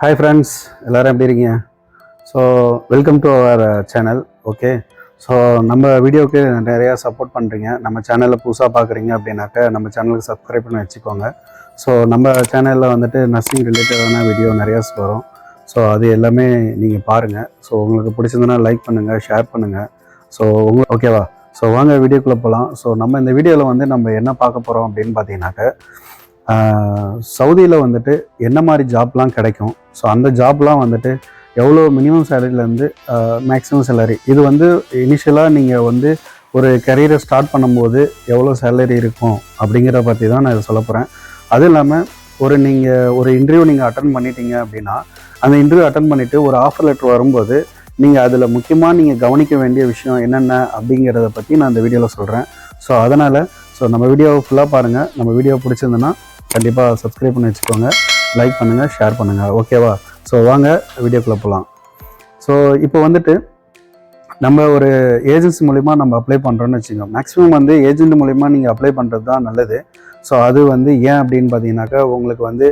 Hi friends எல்லோரும் எப்படி இருக்கீங்க? So welcome to our channel okay so நம்ம வீடியோவுக்கு நிறையா சப்போர்ட் பண்ணுறீங்க நம்ம சேனலில் புதுசாக பார்க்குறீங்க அப்படின்னாக்க நம்ம சேனலுக்கு சப்ஸ்கிரைப் பண்ணி வச்சுக்கோங்க. ஸோ நம்ம சேனலில் வந்துட்டு நர்சிங் ரிலேட்டடான வீடியோ நிறையா வரும். ஸோ அது எல்லாமே நீங்கள் பாருங்கள் ஸோ உங்களுக்கு பிடிச்சிருந்தனா லைக் பண்ணுங்கள் ஷேர் பண்ணுங்கள் ஸோ உங்களுக்கு ஓகேவா ஸோ வாங்க வீடியோக்குள்ளே போகலாம் ஸோ நம்ம இந்த வீடியோவில் வந்து நம்ம என்ன பார்க்க போகிறோம் அப்படின்னு பார்த்தீங்கன்னாக்க சவுதியில் வந்துட்டு என்ன மாதிரி ஜாப்லாம் கிடைக்கும்? ஸோ அந்த ஜாப்லாம் வந்துட்டு எவ்வளோ மினிமம் சேலரியிலேருந்து மேக்ஸிமம் சேலரி இது வந்து இனிஷியலாக நீங்கள் வந்து ஒரு கரியரை ஸ்டார்ட் பண்ணும்போது எவ்வளோ சேலரி இருக்கும்? அப்படிங்கிறத பற்றி தான் நான் இதை சொல்ல போகிறேன் அதுவும் இல்லாமல் ஒரு நீங்கள் ஒரு இன்டர்வியூ நீங்கள் அட்டன் பண்ணிட்டீங்க அப்படின்னா அந்த இன்டர்வியூ அட்டன் பண்ணிவிட்டு ஒரு ஆஃபர் லெட்டர் வரும்போது நீங்கள் அதில் முக்கியமாக நீங்கள் கவனிக்க வேண்டிய விஷயம் என்னென்ன அப்படிங்கிறத பற்றி நான் இந்த வீடியோவில் சொல்கிறேன் ஸோ அதனால் ஸோ நம்ம வீடியோவை ஃபுல்லாக பாருங்கள் நம்ம வீடியோ பிடிச்சிருந்ததுன்னா கண்டிப்பாக சப்ஸ்கிரைப் பண்ணி வச்சுக்கோங்க. லைக் பண்ணுங்கள் ஷேர் பண்ணுங்கள் ஓகேவா ஸோ வாங்க வீடியோக்குள்ளே போகலாம் ஸோ இப்போ வந்துட்டு நம்ம ஒரு ஏஜென்சி மூலிமா நம்ம அப்ளை பண்ணுறோன்னு வச்சுக்கோங்க. மேக்ஸிமம் வந்து ஏஜென்ட் மூலிமா நீங்கள் அப்ளை பண்ணுறது தான் நல்லது. ஸோ அது வந்து ஏன் அப்படின்னு பார்த்தீங்கன்னாக்கா உங்களுக்கு வந்து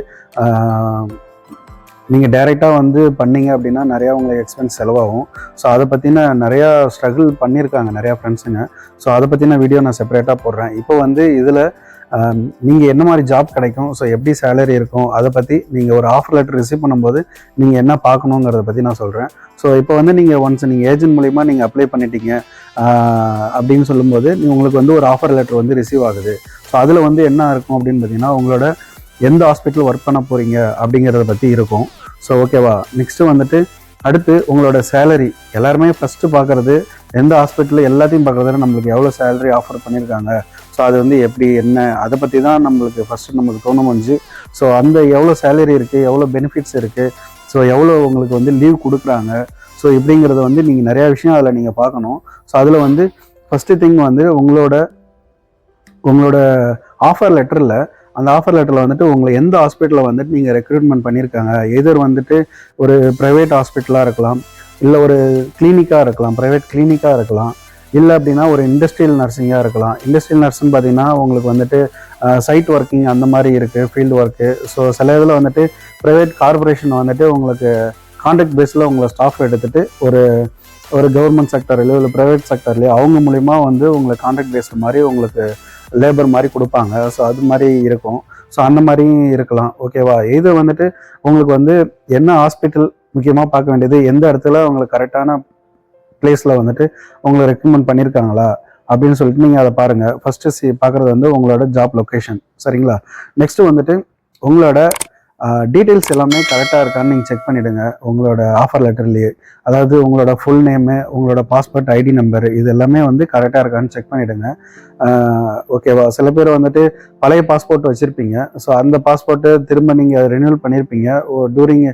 நீங்கள் டைரெக்டாக வந்து பண்ணீங்க அப்படின்னா நிறையா உங்களுக்கு எக்ஸ்பென்ஸ் செலவாகும். ஸோ அதை பற்றின நிறையா ஸ்ட்ரகிள் பண்ணியிருக்காங்க நிறையா ஃப்ரெண்ட்ஸுங்க ஸோ அதை பற்றின வீடியோ நான் செப்பரேட்டாக போடுறேன். இப்போ வந்து இதில் நீங்கள் என்ன மாதிரி ஜாப் கிடைக்கும்? ஸோ எப்படி சேலரி இருக்கும்? அதை பற்றி நீங்கள் ஒரு ஆஃபர் லெட்டர் ரிசீவ் பண்ணும்போது நீங்கள் என்ன பார்க்கணுங்கிறத பற்றி நான் சொல்கிறேன் ஸோ இப்போ வந்து நீங்கள் ஒன்ஸ் நீங்கள் ஏஜென்ட் மூலிமா நீங்கள் அப்ளை பண்ணிட்டீங்க அப்படின்னு சொல்லும்போது உங்களுக்கு வந்து ஒரு ஆஃபர் லெட்டர் வந்து ரிசீவ் ஆகுது. ஸோ அதில் வந்து என்ன இருக்கும் அப்படின்னு பார்த்தீங்கன்னா உங்களோட எந்த ஹாஸ்பிட்டல் ஒர்க் பண்ண போகிறீங்க அப்படிங்கிறத பற்றி இருக்கும். ஸோ ஓகேவா நெக்ஸ்ட்டு வந்துட்டு அடுத்து உங்களோட சேலரி எல்லாருமே ஃபஸ்ட்டு பார்க்குறது எந்த ஹாஸ்பிட்டலில் எல்லாத்தையும் பார்க்குறது நம்மளுக்கு எவ்வளோ சேலரி ஆஃபர் பண்ணியிருக்காங்க அது வந்து எப்படி என்ன அதை பற்றி தான் நம்மளுக்கு ஃபஸ்ட்டு நம்மளுக்கு தோண முடிஞ்சு. ஸோ அந்த எவ்வளோ சேலரி இருக்குது எவ்வளோ பெனிஃபிட்ஸ் இருக்குது ஸோ எவ்வளோ உங்களுக்கு வந்து லீவ் கொடுக்குறாங்க. ஸோ இப்படிங்கிறத வந்து நீங்கள் நிறையா விஷயம் அதில் நீங்கள் பார்க்கணும். ஸோ அதில் வந்து ஃபஸ்ட்டு திங் வந்து உங்களோட உங்களோட ஆஃபர் லெட்டரில் அந்த ஆஃபர் லெட்டரில் வந்துட்டு உங்களை எந்த ஹாஸ்பிட்டலில் வந்துட்டு நீங்கள் ரெக்ரூட்மெண்ட் பண்ணியிருக்காங்க எதர் வந்துட்டு ஒரு ப்ரைவேட் ஹாஸ்பிட்டலாக இருக்கலாம் இல்லை ஒரு கிளினிக்காக இருக்கலாம் ப்ரைவேட் கிளினிக்காக இருக்கலாம். இல்லை அப்படின்னா ஒரு இண்டஸ்ட்ரியல் நர்சிங்காக இருக்கலாம். இண்டஸ்ட்ரியல் நர்ஸ்ன்னு பார்த்தீங்கன்னா உங்களுக்கு வந்துட்டு சைட் ஒர்க்கிங் அந்த மாதிரி இருக்குது ஃபீல்டு ஒர்க்கு ஸோ சில இதில் வந்துட்டு ப்ரைவேட் கார்பரேஷன் வந்துட்டு உங்களுக்கு கான்ட்ராக்ட் பேஸில் உங்களை ஸ்டாஃப் எடுத்துகிட்டு ஒரு ஒரு கவர்மெண்ட் செக்டர்லையோ இல்லை ப்ரைவேட் செக்டர்லையோ அவங்க மூலிமா வந்து உங்களுக்கு கான்ட்ராக்ட் பேஸ்டு மாதிரி உங்களுக்கு லேபர் மாதிரி கொடுப்பாங்க. ஸோ அது மாதிரி இருக்கும். ஸோ அந்த மாதிரியும் இருக்கலாம். ஓகேவா இது வந்துட்டு உங்களுக்கு வந்து என்ன ஹாஸ்பிட்டல் முக்கியமாக பார்க்க வேண்டியது? எந்த இடத்துல உங்களுக்கு கரெக்டான பிளேஸில் வந்துட்டு உங்களை ரெக்கமெண்ட் பண்ணியிருக்காங்களா அப்படின்னு சொல்லிட்டு நீங்கள் அதை பாருங்கள் ஃபஸ்ட்டு சி பார்க்குறது வந்து உங்களோட ஜாப் லொக்கேஷன் சரிங்களா? நெக்ஸ்ட்டு வந்துட்டு உங்களோட டீட்டெயில்ஸ் எல்லாமே கரெக்டாக இருக்கான்னு நீங்கள் செக் பண்ணிவிடுங்க உங்களோட ஆஃபர் லெட்டர்லேயே அதாவது உங்களோட ஃபுல் நேமு உங்களோட பாஸ்போர்ட் ஐடி நம்பர் இது எல்லாமே வந்து கரெக்டாக இருக்கான்னு செக் பண்ணிவிடுங்க ஓகேவா சில பேர் வந்துட்டு பழைய பாஸ்போர்ட் வச்சுருப்பீங்க. ஸோ அந்த பாஸ்போர்ட்டு திரும்ப நீங்கள் ரினியூல் பண்ணியிருப்பீங்க டூரிங்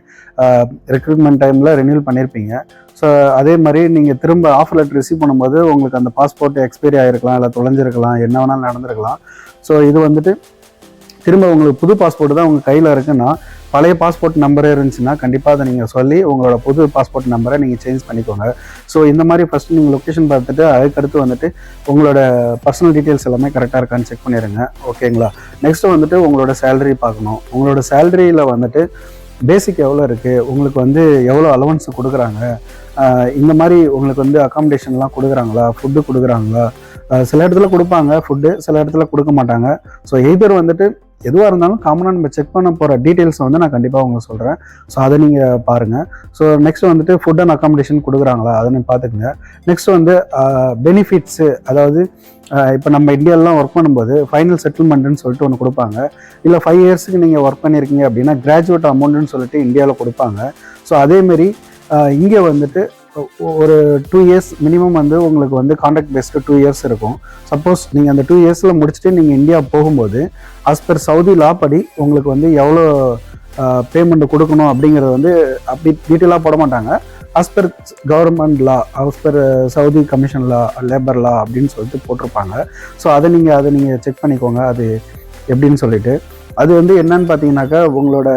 ரெக்ரூட்மெண்ட் டைமில் ரினியூல் பண்ணியிருப்பீங்க ஸோ அதே மாதிரி நீங்கள் திரும்ப ஆஃபர் லெட்டர் ரிசீவ் பண்ணும்போது உங்களுக்கு அந்த பாஸ்போர்ட் எக்ஸ்பைரி ஆகிருக்கலாம் இல்லை தொலைஞ்சிருக்கலாம் என்ன வேணாலும் நடந்திருக்கலாம். ஸோ இது வந்துட்டு திரும்ப உங்களுக்கு புது பாஸ்போர்ட் தான் உங்கள் கையில் இருக்குன்னா பழைய பாஸ்போர்ட் நம்பரே இருந்துச்சுன்னா கண்டிப்பாக அதை நீங்கள் சொல்லி உங்களோட புது பாஸ்போர்ட் நம்பரை நீங்கள் சேஞ்ச் பண்ணிக்கோங்க. ஸோ இந்த மாதிரி ஃபஸ்ட் நீங்கள் லொக்கேஷன் பார்த்துட்டு அதுக்கடுத்து வந்துட்டு உங்களோட பர்சனல் டீட்டெயில்ஸ் எல்லாமே கரெக்டாக இருக்கான்னு செக் பண்ணிடுங்க ஓகேங்களா நெக்ஸ்ட்டு வந்துட்டு உங்களோட சேலரி பார்க்கணும். உங்களோட சேலரியில் வந்துட்டு பேசிக் எவ்வளோ இருக்குது உங்களுக்கு வந்து எவ்வளோ அலவன்ஸ் கொடுக்குறாங்க? இந்த மாதிரி உங்களுக்கு வந்து அக்காமடேஷன்லாம் கொடுக்குறாங்களா? ஃபுட்டு கொடுக்குறாங்களா? சில இடத்துல கொடுப்பாங்க ஃபுட்டு சில இடத்துல கொடுக்க மாட்டாங்க. ஸோ எய்தர் வந்துட்டு எதுவாக இருந்தாலும் காமனாக நம்ம செக் பண்ண போகிற டீட்டெயில்ஸ் வந்து நான் கண்டிப்பாக உங்களுக்கு சொல்கிறேன் ஸோ அதை நீங்கள் பாருங்கள் ஸோ நெக்ஸ்ட் வந்துட்டு ஃபுட் அண்ட் அக்காமடேஷன் கொடுக்குறாங்களா? அதை நீங்கள் பார்த்துக்குங்க. நெக்ஸ்ட் வந்து பெனிஃபிட்ஸு அதாவது இப்போ நம்ம இந்தியாவிலாம் ஒர்க் பண்ணும்போது ஃபைனல் செட்டில்மெண்ட்டுன்னு சொல்லிட்டு ஒன்று கொடுப்பாங்க. இல்லை ஃபைவ் இயர்ஸுக்கு நீங்கள் ஒர்க் பண்ணியிருக்கீங்க அப்படின்னா கிராஜுவேட் அமௌண்ட்டுன்னு சொல்லிட்டு இந்தியாவில் கொடுப்பாங்க. ஸோ அதேமாரி இங்கே வந்துட்டு ஒரு டூ இயர்ஸ் மினிமம் வந்து உங்களுக்கு வந்து கான்ட்ராக்ட் பேஸ்டு டூ இயர்ஸ் இருக்கும். சப்போஸ் நீங்கள் அந்த டூ இயர்ஸில் முடிச்சுட்டு நீங்கள் இந்தியா போகும்போது அஸ் பர் சவுதி லா படி உங்களுக்கு வந்து எவ்வளோ பேமெண்ட் கொடுக்கணும் அப்படிங்கிறது வந்து அப்படி டீட்டெயிலாக போட மாட்டாங்க. As per government law as per Saudi commission law labour law அப்படின்னு சொல்லிட்டு போட்டிருப்பாங்க. ஸோ அதை நீங்கள் அதை நீங்கள் செக் பண்ணிக்கோங்க. அது எப்படின்னு சொல்லிட்டு. அது வந்து என்னன்னு பார்த்தீங்கன்னாக்கா உங்களோட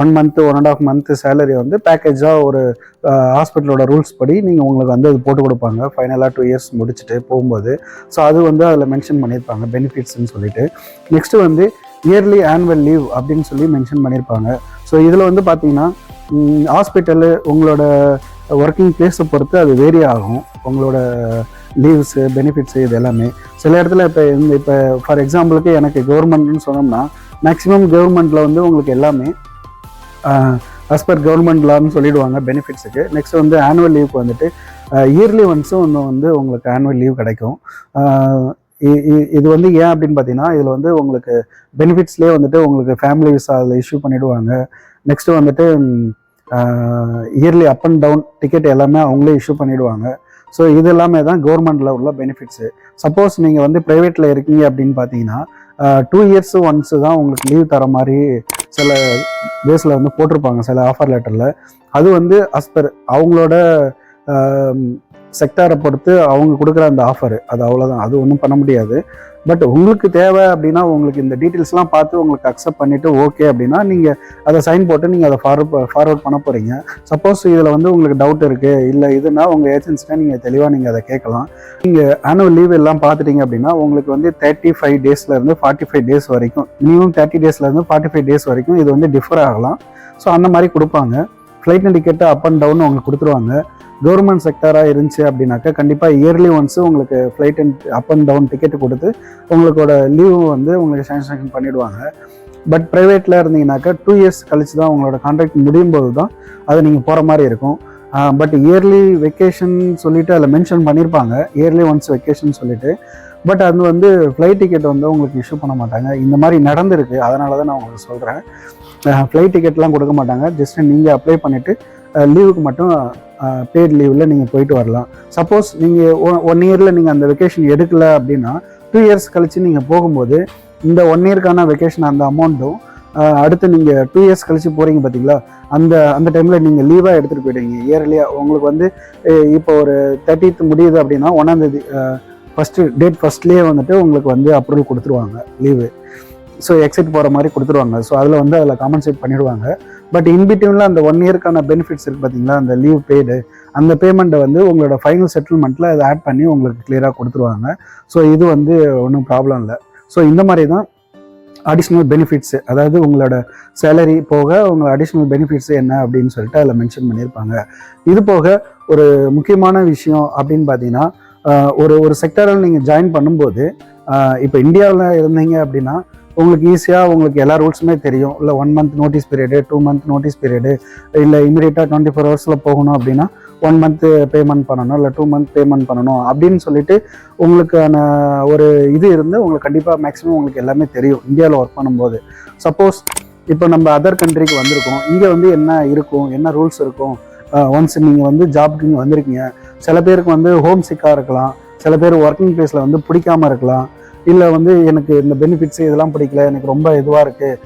one month one and half month salary வந்து பேக்கேஜாக ஒரு ஹாஸ்பிட்டலோட ரூல்ஸ் படி நீங்கள் உங்களுக்கு வந்து அது போட்டு கொடுப்பாங்க. ஃபைனலாக டூ இயர்ஸ் முடிச்சுட்டு போகும்போது. ஸோ அது வந்து அதில் மென்ஷன் பண்ணியிருப்பாங்க பெனிஃபிட்ஸ்ன்னு சொல்லிட்டு. நெக்ஸ்ட்டு வந்து இயர்லி ஆனுவல் லீவ் அப்படின்னு சொல்லி மென்ஷன் பண்ணியிருப்பாங்க. ஸோ இதில் வந்து பார்த்தீங்கன்னா ஹாஸ்பிட்டலு உங்களோட ஒர்க்கிங் பிளேஸை பொறுத்து அது வேரி ஆகும். உங்களோட லீவ்ஸு பெனிஃபிட்ஸு இது எல்லாமே. சில இடத்துல இப்போ இந்த இப்போ ஃபார் எக்ஸாம்பிளுக்கு எனக்கு கவர்மெண்ட்னு சொன்னோம்னா மேக்ஸிமம் கவர்மெண்ட்டில் வந்து உங்களுக்கு எல்லாமே அஸ் பர் கவர்மெண்ட் லான்னு சொல்லிடுவாங்க பெனிஃபிட்ஸுக்கு நெக்ஸ்ட் வந்து ஆனுவல் லீவுக்கு வந்துட்டு இயர்லி ஒன்ஸும் இன்னும் வந்து உங்களுக்கு ஆனுவல் லீவ் கிடைக்கும். இது வந்து ஏன் அப்படின்னு பார்த்தீங்கன்னா இதில் வந்து உங்களுக்கு பெனிஃபிட்ஸ்லேயே வந்துட்டு உங்களுக்கு ஃபேமிலி விசா அதில் இஷ்யூ பண்ணிவிடுவாங்க நெக்ஸ்ட்டு வந்துட்டு yearly up and down ticket எல்லாமே அவங்களே இஷ்யூ பண்ணிவிடுவாங்க ஸோ இது எல்லாமே தான் கவர்மெண்ட்டில் உள்ள பெனிஃபிட்ஸு சப்போஸ் நீங்கள் வந்து ப்ரைவேட்டில் இருக்கீங்க அப்படின்னு பார்த்தீங்கன்னா டூ இயர்ஸ் ஒன்ஸு தான் உங்களுக்கு லீவ் தர மாதிரி சில பேஸில் வந்து போட்டிருப்பாங்க சில ஆஃபர் லெட்டரில் அது வந்து அஸ் பர் அவங்களோட செக்டாரை பொறுத்து அவங்க கொடுக்குற அந்த ஆஃபர் அது அவ்வளோதான் அது ஒன்றும் பண்ண முடியாது. பட் உங்களுக்கு தேவை அப்படின்னா உங்களுக்கு இந்த டீட்டெயில்ஸ்லாம் பார்த்து உங்களுக்கு அக்செப்ட் பண்ணிவிட்டு ஓகே அப்படின்னா நீங்கள் அதை சைன் போட்டு நீங்கள் அதை ஃபார்வர்ட் ஃபார்வர்ட் பண்ண போகிறீங்க சப்போஸ் இதில் வந்து உங்களுக்கு டவுட் இருக்குது இல்லை இதுனா உங்கள் ஏஜென்சிட்ட நீங்கள் தெளிவாக நீங்கள் அதை கேட்கலாம். நீங்கள் ஆனுவல் லீவ் எல்லாம் பார்த்துட்டீங்க அப்படின்னா உங்களுக்கு வந்து தேர்ட்டி ஃபைவ் டேஸ்லேருந்து ஃபார்ட்டி ஃபைவ் டேஸ் வரைக்கும் மினிமம் தேர்ட்டி டேஸ்லேருந்து ஃபார்ட்டி ஃபைவ் டேஸ் வரைக்கும் இது வந்து டிஃபர் ஆகலாம். ஸோ அந்த மாதிரி கொடுப்பாங்க. Flight ticket up and down உங்களுக்கு கொடுத்துருவாங்க. கவர்மெண்ட் செக்டராக இருந்துச்சு அப்படின்னாக்கா கண்டிப்பாக இயர்லி ஒன்ஸு உங்களுக்கு flight and up and down ticket கொடுத்து உங்களுக்கோட லீவு வந்து உங்களுக்கு சாங்ஷன் பண்ணிவிடுவாங்க பட் ப்ரைவேட்டில் இருந்தீங்கன்னாக்கா டூ இயர்ஸ் கழிச்சு தான் உங்களோட கான்ட்ராக்ட் முடியும் போது தான் அது நீங்கள் போகிற மாதிரி இருக்கும். பட் இயர்லி வெக்கேஷன் சொல்லிவிட்டு அதில் மென்ஷன் பண்ணியிருப்பாங்க இயர்லி ஒன்ஸ் வெக்கேஷன் சொல்லிவிட்டு பட் அது வந்து ஃப்ளைட் டிக்கெட் வந்து உங்களுக்கு இஷ்யூ பண்ண மாட்டாங்க. இந்த மாதிரி நடந்திருக்கு. அதனால தான் நான் உங்களுக்கு சொல்கிறேன் ஃப்ளைட் டிக்கெட்லாம் கொடுக்க மாட்டாங்க. ஜஸ்ட் நீங்கள் அப்ளை பண்ணிவிட்டு லீவுக்கு மட்டும் பெய்ட் லீவில் நீங்கள் போயிட்டு வரலாம். சப்போஸ் நீங்கள் ஒன் இயரில் நீங்கள் அந்த வெக்கேஷன் எடுக்கல அப்படின்னா டூ இயர்ஸ் கழித்து நீங்கள் போகும்போது இந்த ஒன் இயர்க்கான வெக்கேஷன் அந்த அமௌண்ட்டும் அடுத்து நீங்கள் டூ இயர்ஸ் கழித்து போகிறீங்க பார்த்தீங்களா அந்த அந்த டைமில் நீங்கள் லீவாக எடுத்துகிட்டு போயிடுவீங்க. இயர்லியாக உங்களுக்கு வந்து இப்போ ஒரு தேர்ட்டித் முடியுது அப்படின்னா ஒன்றாந்தேதி ஃபஸ்ட்டு டேட் ஃபஸ்ட்லேயே வந்துட்டு உங்களுக்கு வந்து அப்ரூவல் கொடுத்துருவாங்க லீவு ஸோ எக்ஸிட் போகிற மாதிரி கொடுத்துருவாங்க. ஸோ அதில் வந்து அதில் காம்பன்சேட் பண்ணிடுவாங்க. பட் இன்பிட்வீனில் அந்த ஒன் இயர்க்கான பெனிஃபிட்ஸ் இருக்குது பார்த்தீங்களா அந்த லீவ் பெய்டு அந்த பேமெண்ட்டை வந்து உங்களோட ஃபைனல் செட்டில்மெண்ட்டில் அதை ஆட் பண்ணி உங்களுக்கு கிளியராக கொடுத்துருவாங்க. ஸோ இது வந்து ஒன்றும் ப்ராப்ளம் இல்லை. ஸோ இந்த மாதிரி தான் அடிஷ்னல் பெனிஃபிட்ஸ் அதாவது உங்களோட சேலரி போக உங்களோட அடிஷ்னல் பெனிஃபிட்ஸ் என்ன அப்படின்னு சொல்லிட்டு அதில் மென்ஷன் பண்ணியிருப்பாங்க. இது போக ஒரு முக்கியமான விஷயம் அப்படின்னு பார்த்தீங்கன்னா ஒரு ஒரு செக்டரில் நீங்கள் ஜாயின் பண்ணும்போது இப்போ இந்தியாவில் இருந்தீங்க அப்படின்னா உங்களுக்கு ஈஸியாக உங்களுக்கு எல்லா ரூல்ஸுமே தெரியும். இல்லை one month notice period two month notice period இல்லை இமீடியட்டாக டுவெண்ட்டி ஃபோர் ஹவர்ஸில் போகணும் அப்படின்னா ஒன் மந்த்து பேமெண்ட் பண்ணணும் இல்லை டூ மந்த் பேமெண்ட் பண்ணணும் அப்படின்னு சொல்லிட்டு உங்களுக்கான ஒரு இது இருந்து உங்களுக்கு கண்டிப்பாக மேக்ஸிமம் உங்களுக்கு எல்லாமே தெரியும் இந்தியாவில் ஒர்க் பண்ணும்போது. சப்போஸ் இப்போ நம்ம அதர் கண்ட்ரிக்கு வந்திருக்கோம். இங்கே வந்து என்ன இருக்கும்? என்ன ரூல்ஸ் இருக்கும்? ஒன்ஸ் நீங்கள் வந்து ஜாப்க்கு இங்கே வந்திருக்கீங்க. சில பேருக்கு வந்து ஹோம் சிக்காக இருக்கலாம். சில பேர் ஒர்க்கிங் பிளேஸில் வந்து பிடிக்காம இருக்கலாம். இல்லை வந்து எனக்கு இந்த பெனிஃபிட்ஸ் இதெல்லாம் பிடிக்கல எனக்கு ரொம்ப இதுவாக இருக்குது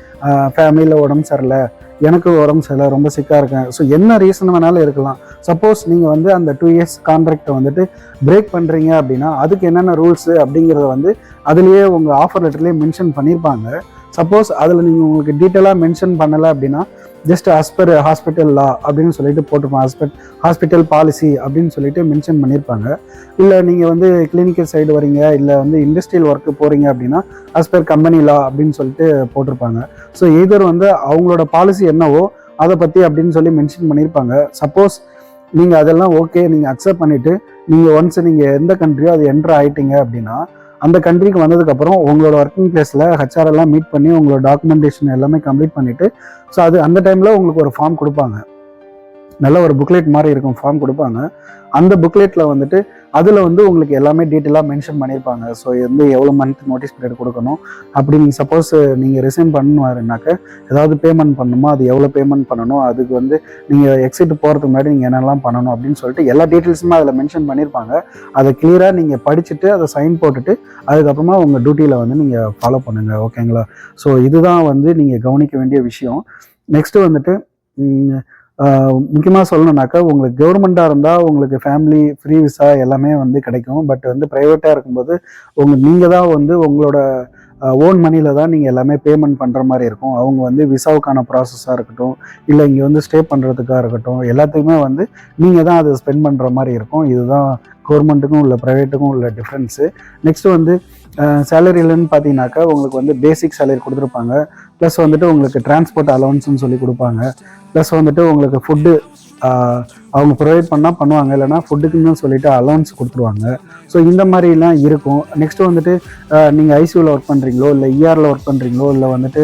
ஃபேமிலியில் உடம்பு சரியில்லை எனக்கு உடம்பு சரியில்லை ரொம்ப சிக்காக இருக்கேன். ஸோ என்ன ரீசன் வேணாலும் இருக்கலாம். சப்போஸ் நீங்கள் வந்து அந்த டூ இயர்ஸ் கான்ட்ராக்டை வந்துட்டு பிரேக் பண்ணுறீங்க அப்படின்னா அதுக்கு என்னென்ன ரூல்ஸு அப்படிங்கிறத வந்து அதுலேயே உங்கள் ஆஃபர் லெட்டர்லேயே மென்ஷன் பண்ணியிருப்பாங்க சப்போஸ் அதில் நீங்கள் உங்களுக்கு டீட்டெயிலாக மென்ஷன் பண்ணலை அப்படின்னா ஜஸ்ட் as பர் ஹாஸ்பிட்டல் லா அப்படின்னு சொல்லிட்டு போட்டிருப்பாங்க ஹாஸ்பிட் ஹாஸ்பிட்டல் பாலிசி அப்படின்னு சொல்லிட்டு மென்ஷன் பண்ணியிருப்பாங்க. இல்லை நீங்கள் வந்து கிளினிக்கல் சைடு வரீங்க இல்லை வந்து இண்டஸ்ட்ரியல் ஒர்க்கு போகிறீங்க அப்படின்னா as பர் கம்பெனி லா அப்படின்னு சொல்லிட்டு போட்டிருப்பாங்க. ஸோ எதர் வந்து அவங்களோட பாலிசி என்னவோ அதை பற்றி அப்படின்னு சொல்லி மென்ஷன் பண்ணியிருப்பாங்க. சப்போஸ் நீங்கள் அதெல்லாம் ஓகே நீங்கள் அக்செப்ட் பண்ணிவிட்டு நீங்கள் ஒன்ஸ் நீங்கள் எந்த கண்ட்ரியோ அது என்ட்ரு ஆயிட்டீங்க அப்படின்னா அந்த கண்ட்ரிக்கு வந்ததுக்கப்புறம் உங்களோட ஒர்க்கிங் பிளேஸில் ஹெச்ஆர் எல்லாம் மீட் பண்ணி உங்களோட டாக்குமெண்டேஷன் எல்லாமே கம்ப்ளீட் பண்ணிவிட்டு ஸோ அது அந்த டைமில் உங்களுக்கு ஒரு ஃபார்ம் கொடுப்பாங்க. நல்ல ஒரு புக்லெட் மாதிரி இருக்கும் ஃபார்ம் கொடுப்பாங்க. அந்த புக்லெட்டில் வந்துட்டு அதில் வந்து உங்களுக்கு எல்லாமே டீட்டெயிலாக மென்ஷன் பண்ணியிருப்பாங்க. ஸோ வந்து எவ்வளோ மந்த் நோட்டீஸ் பீரியட் கொடுக்கணும்? அப்படி நீங்கள் சப்போஸ் நீங்கள் ரிசைன் பண்ணுவாருனாக்க ஏதாவது பேமெண்ட் பண்ணணுமோ? அது எவ்வளோ பேமெண்ட் பண்ணணும்? அதுக்கு வந்து நீங்கள் எக்ஸிட் போகிறதுக்கு முன்னாடி நீங்கள் என்னெல்லாம் பண்ணணும்? அப்படின்னு சொல்லிட்டு எல்லா டீட்டெயில்ஸுமே அதில் மென்ஷன் பண்ணியிருப்பாங்க. அதை கிளியராக நீங்கள் படிச்சுட்டு அதை சைன் போட்டுட்டு அதுக்கப்புறமா உங்கள் டியூட்டியில் வந்து நீங்கள் ஃபாலோ பண்ணுங்கள் ஓகேங்களா ஸோ இதுதான் வந்து நீங்கள் கவனிக்க வேண்டிய விஷயம். நெக்ஸ்ட்டு வந்துட்டு முக்கியமாக சொல்லணுன்னாக்கா உங்களுக்கு கவர்மெண்ட்டாக இருந்தால் உங்களுக்கு ஃபேமிலி ஃப்ரீ விசா எல்லாமே வந்து கிடைக்கும். பட் வந்து ப்ரைவேட்டாக இருக்கும்போது உங்கள் நீங்கள் தான் வந்து உங்களோட ஓன் மணியில் தான் நீங்கள் எல்லாமே பேமெண்ட் பண்ணுற மாதிரி இருக்கும். அவங்க வந்து விசாவுக்கான ப்ராசஸாக இருக்கட்டும் இல்லை இங்கே வந்து ஸ்டே பண்ணுறதுக்காக இருக்கட்டும் எல்லாத்துக்குமே வந்து நீங்கள் தான் அதை ஸ்பெண்ட் பண்ணுற மாதிரி இருக்கும். இதுதான் கவர்மெண்ட்டுக்கும் உள்ள ப்ரைவேட்டுக்கும் உள்ள டிஃப்ரென்ஸு நெக்ஸ்ட் வந்து சேலரிலன்னு பார்த்தீங்கன்னாக்கா உங்களுக்கு வந்து பேசிக் சேலரி கொடுத்துருப்பாங்க. ப்ளஸ் வந்துட்டு உங்களுக்கு டிரான்ஸ்போர்ட் அலவன்ஸ்னு சொல்லி கொடுப்பாங்க. ப்ளஸ் வந்துட்டு உங்களுக்கு ஃபுட்டு அவங்க ப்ரொவைட் பண்ணால் பண்ணுவாங்க. இல்லைனா ஃபுட்டுக்குன்னு சொல்லிட்டு அலவன்ஸ் கொடுத்துருவாங்க. ஸோ இந்த மாதிரிலாம் இருக்கும். நெக்ஸ்ட்டு வந்துட்டு நீங்கள் ஐசியூவில் ஒர்க் பண்ணுறீங்களோ இல்லை இஆரில் ஒர்க் பண்ணுறீங்களோ இல்லை வந்துட்டு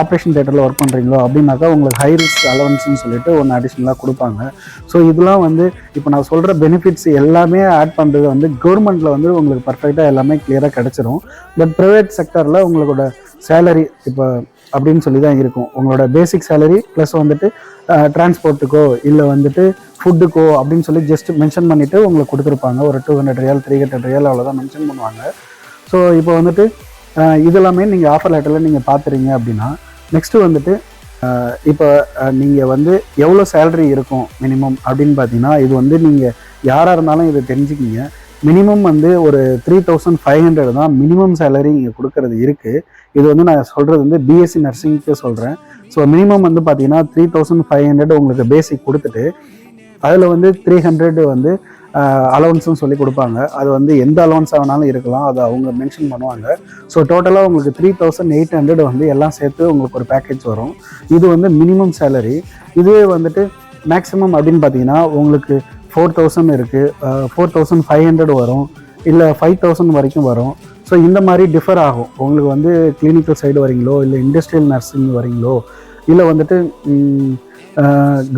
ஆப்ரேஷன் தேட்டரில் ஒர்க் பண்ணுறீங்களோ அப்படின்னாக்கா உங்களுக்கு ஹை ரிஸ்க் அலவன்ஸ்னு சொல்லிட்டு ஒன்று அடிஷ்னலாக கொடுப்பாங்க. ஸோ இதெல்லாம் வந்து இப்போ நான் சொல்கிற பெனிஃபிட்ஸ் எல்லாமே ஆட் பண்ணுறது வந்து கவர்மெண்ட்டில் வந்து உங்களுக்கு பர்ஃபெக்டாக எல்லாமே கிளியராக கிடச்சிரும். பட் ப்ரைவேட் செக்டரில் உங்களோட சேலரி இப்போ அப்படின்னு சொல்லி தான் இருக்கும். உங்களோட பேசிக் சேலரி ப்ளஸ் வந்துட்டு டிரான்ஸ்போர்ட்டுக்கோ இல்லை வந்துட்டு ஃபுட்டுக்கோ அப்படின்னு சொல்லி ஜஸ்ட் மென்ஷன் பண்ணிவிட்டு உங்களுக்கு கொடுத்துருப்பாங்க. ஒரு two hundred riyal three hundred riyal அவ்வளோதான் மென்ஷன் பண்ணுவாங்க. ஸோ இப்போ வந்துட்டு இதெல்லாமே நீங்கள் ஆஃபர் லெட்டரில் நீங்கள் பார்த்துறீங்க அப்படின்னா நெக்ஸ்ட்டு வந்துட்டு இப்போ நீங்கள் வந்து எவ்வளோ சேலரி இருக்கும் மினிமம் அப்படின்னு பார்த்தீங்கன்னா இது வந்து நீங்கள் யாராக இருந்தாலும் இதை தெரிஞ்சுக்கிங்க. மினிமம் வந்து ஒரு த்ரீ தௌசண்ட் ஃபைவ் ஹண்ட்ரட் தான் மினிமம் சேலரி இங்கே கொடுக்கறது இருக்குது இது வந்து நான் சொல்கிறது வந்து பிஎஸ்சி நர்சிங்க்கு சொல்கிறேன் ஸோ மினிமம் வந்து பார்த்தீங்கன்னா த்ரீ தௌசண்ட் ஃபைவ் ஹண்ட்ரட் உங்களுக்கு பேசிக் கொடுத்துட்டு அதில் வந்து த்ரீ ஹண்ட்ரட் வந்து அலவன்ஸும் சொல்லி கொடுப்பாங்க. அது வந்து எந்த அலவன்ஸாக வேணாலும் இருக்கலாம். அதை அவங்க மென்ஷன் பண்ணுவாங்க. ஸோ டோட்டலாக உங்களுக்கு த்ரீ தௌசண்ட் எயிட் ஹண்ட்ரட் வந்து எல்லாம் சேர்த்து உங்களுக்கு ஒரு பேக்கேஜ் வரும். இது வந்து மினிமம் சேலரி இதுவே வந்துட்டு மேக்ஸிமம் அப்படின்னு பார்த்தீங்கன்னா உங்களுக்கு ஃபோர் தௌசண்ட் இருக்குது ஃபோர் தௌசண்ட் ஃபைவ் ஹண்ட்ரட் வரும். இல்லை ஃபைவ் தௌசண்ட் வரைக்கும் வரும். ஸோ இந்த மாதிரி டிஃபர் ஆகும். உங்களுக்கு வந்து கிளினிக்கல் சைடு வரீங்களோ இல்லை இண்டஸ்ட்ரியல் நர்சிங் வரீங்களோ இல்லை வந்துட்டு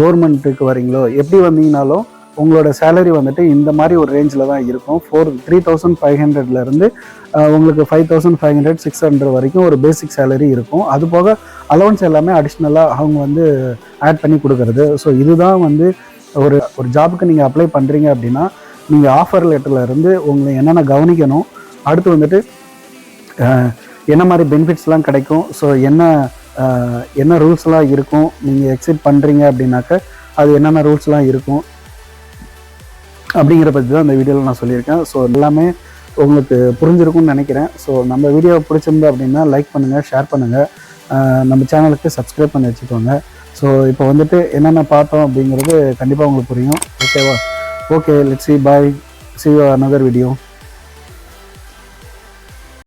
கவர்மெண்ட்டுக்கு வரீங்களோ எப்படி வந்தீங்கனாலும் உங்களோட சேலரி வந்துட்டு இந்த மாதிரி ஒரு ரேஞ்சில் தான் இருக்கும். ஃபோர் த்ரீ தௌசண்ட் ஃபைவ் ஹண்ட்ரட்லேருந்து உங்களுக்கு five thousand five hundred six hundred வரைக்கும் ஒரு பேசிக் சேலரி இருக்கும். அது போக அலவன்ஸ் எல்லாமே அடிஷ்னலாக அவங்க வந்து ஆட் பண்ணி கொடுக்குறது. ஸோ இதுதான் வந்து ஒரு ஒரு ஜாபுக்கு நீங்கள் அப்ளை பண்ணுறீங்க அப்படின்னா நீங்கள் ஆஃபர் லெட்டரில் இருந்து உங்களை என்னென்ன கவனிக்கணும் அடுத்து வந்துட்டு என்ன மாதிரி பெனிஃபிட்ஸ்லாம் கிடைக்கும் ஸோ என்ன என்ன ரூல்ஸ்லாம் இருக்கும் நீங்கள் எக்ஸிட் பண்ணுறீங்க அப்படின்னாக்க அது என்னென்ன ரூல்ஸ்லாம் இருக்கும் அப்படிங்கிற பற்றி தான் இந்த வீடியோவில் நான் சொல்லியிருக்கேன். ஸோ எல்லாமே உங்களுக்கு புரிஞ்சிருக்கும்னு நினைக்கிறேன். ஸோ நம்ம வீடியோ பிடிச்சிருந்தா அப்படின்னா லைக் பண்ணுங்கள் ஷேர் பண்ணுங்கள் நம்ம சேனலுக்கு சப்ஸ்கிரைப் பண்ணி வச்சுக்கோங்க. ஸோ இப்போ வந்துட்டு என்னென்ன பார்த்தோம் அப்படிங்கிறது கண்டிப்பாக உங்களுக்கு புரியும். ஓகேவா okay let see bye see another video